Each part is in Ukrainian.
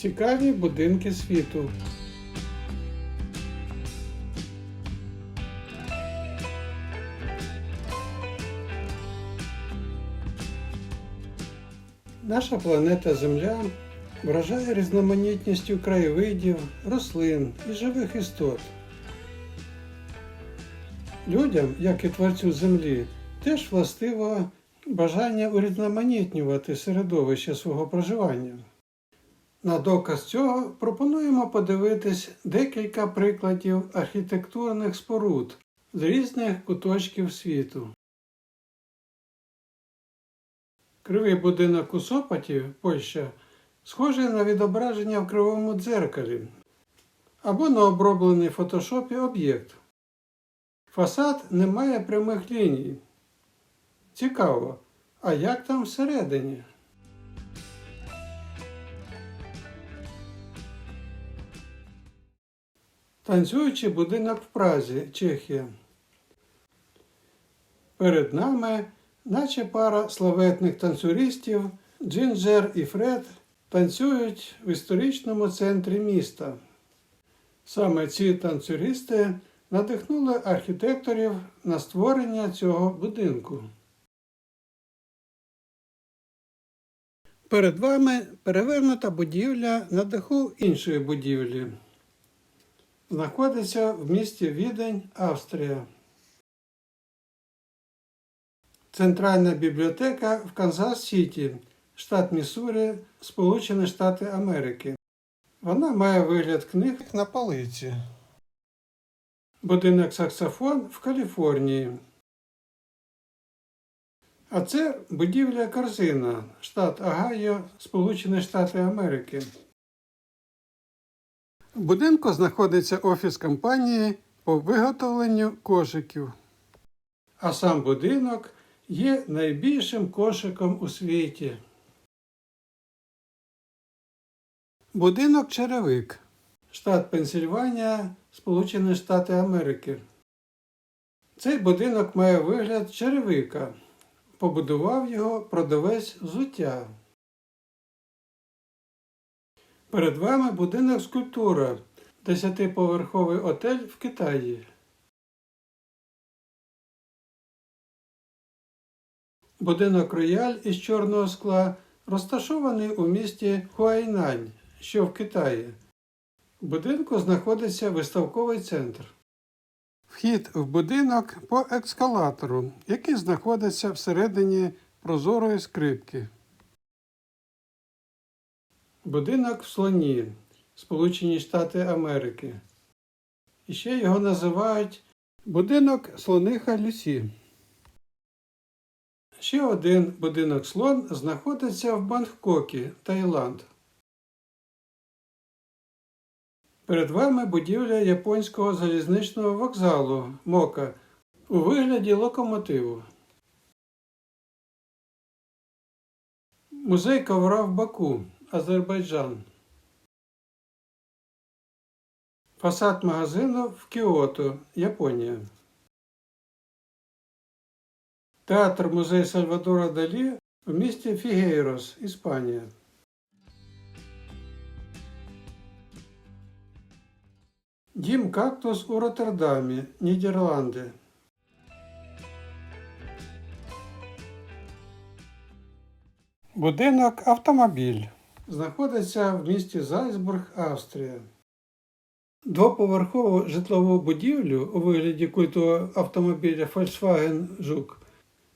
Цікаві будинки світу. Наша планета Земля вражає різноманітністю краєвидів, рослин і живих істот. Людям, як і творцю Землі, теж властиво бажання урізноманітнювати середовище свого проживання. На доказ цього пропонуємо подивитись декілька прикладів архітектурних споруд з різних куточків світу. Кривий будинок у Сопоті, Польща, схожий на відображення в кривому дзеркалі або на оброблений в фотошопі об'єкт. Фасад не має прямих ліній. Цікаво, а як там всередині? Танцюючий будинок в Празі, Чехія. Перед нами, наче пара славетних танцюристів, Джинджер і Фред танцюють в історичному центрі міста. Саме ці танцюристи надихнули архітекторів на створення цього будинку. Перед вами перевернута будівля на даху іншої будівлі. Знаходиться в місті Відень, Австрія. Центральна бібліотека в Канзас-Сіті, штат Міссурі, Сполучені Штати Америки. Вона має вигляд книг на полиці. Будинок саксофон в Каліфорнії. А це будівля Корзина, штат Агайо, Сполучені Штати Америки. В будинку знаходиться офіс компанії по виготовленню кошиків. А сам будинок є найбільшим кошиком у світі. Будинок Черевик, штат Пенсільванія, Сполучені Штати Америки. Цей будинок має вигляд черевика. Побудував його продавець взуття. Перед вами будинок скульптура, десятиповерховий отель в Китаї. Будинок рояль із чорного скла розташований у місті Хуайнань, що в Китаї. В будинку знаходиться виставковий центр. Вхід в будинок по ескалатору, який знаходиться всередині прозорої скрипки. Будинок в слоні, Сполучені Штати Америки. І ще його називають будинок слониха Люсі. Ще один будинок слон знаходиться в Бангкокі, Таїланд. Перед вами будівля японського залізничного вокзалу Мока у вигляді локомотиву. Музей ковра в Баку, Азербайджан. Фасад магазину в Кіото, Японія. Театр музей Сальвадора Далі в місті Фігейрос, Іспанія. Дім кактус у Роттердамі, Нідерланди. Будинок автомобіль. Знаходиться в місті Зальцбург, Австрія. Двоповерхову житлову будівлю у вигляді культового автомобіля Volkswagen Жук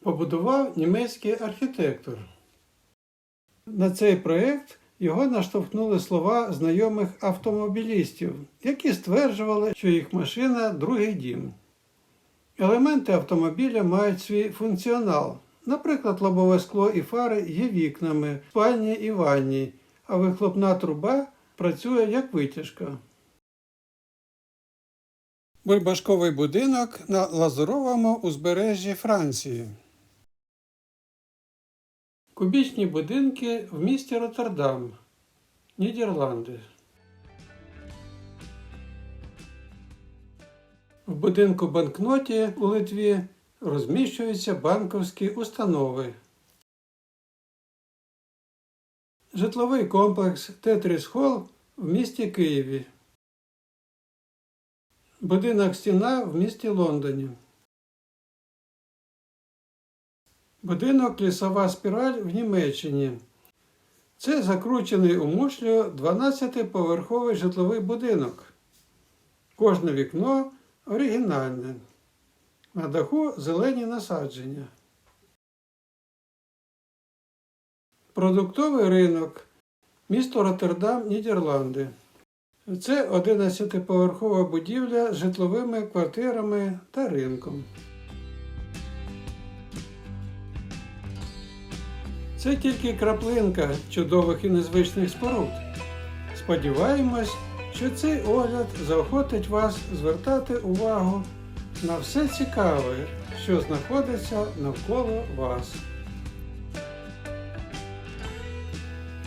побудував німецький архітектор. На цей проєкт його наштовхнули слова знайомих автомобілістів, які стверджували, що їх машина другий дім. Елементи автомобіля мають свій функціонал. Наприклад, лобове скло і фари є вікнами, спальні і ванні, а вихлопна труба працює як витяжка. Бульбашковий будинок на Лазуровому узбережжі Франції. Кубічні будинки в місті Роттердам, Нідерланди. В будинку банкноті у Литві розміщуються банковські установи. Житловий комплекс Тетріс Холл в місті Києві. Будинок стіна в місті Лондоні. Будинок Лісова спіраль в Німеччині. Це закручений у мушлю 12-поверховий житловий будинок. Кожне вікно оригінальне. На даху зелені насадження. Продуктовий ринок. Місто Роттердам, Нідерланди. Це 11-поверхова будівля з житловими квартирами та ринком. Це тільки краплинка чудових і незвичних споруд. Сподіваємось, що цей огляд заохотить вас звертати увагу на все цікаве, що знаходиться навколо вас.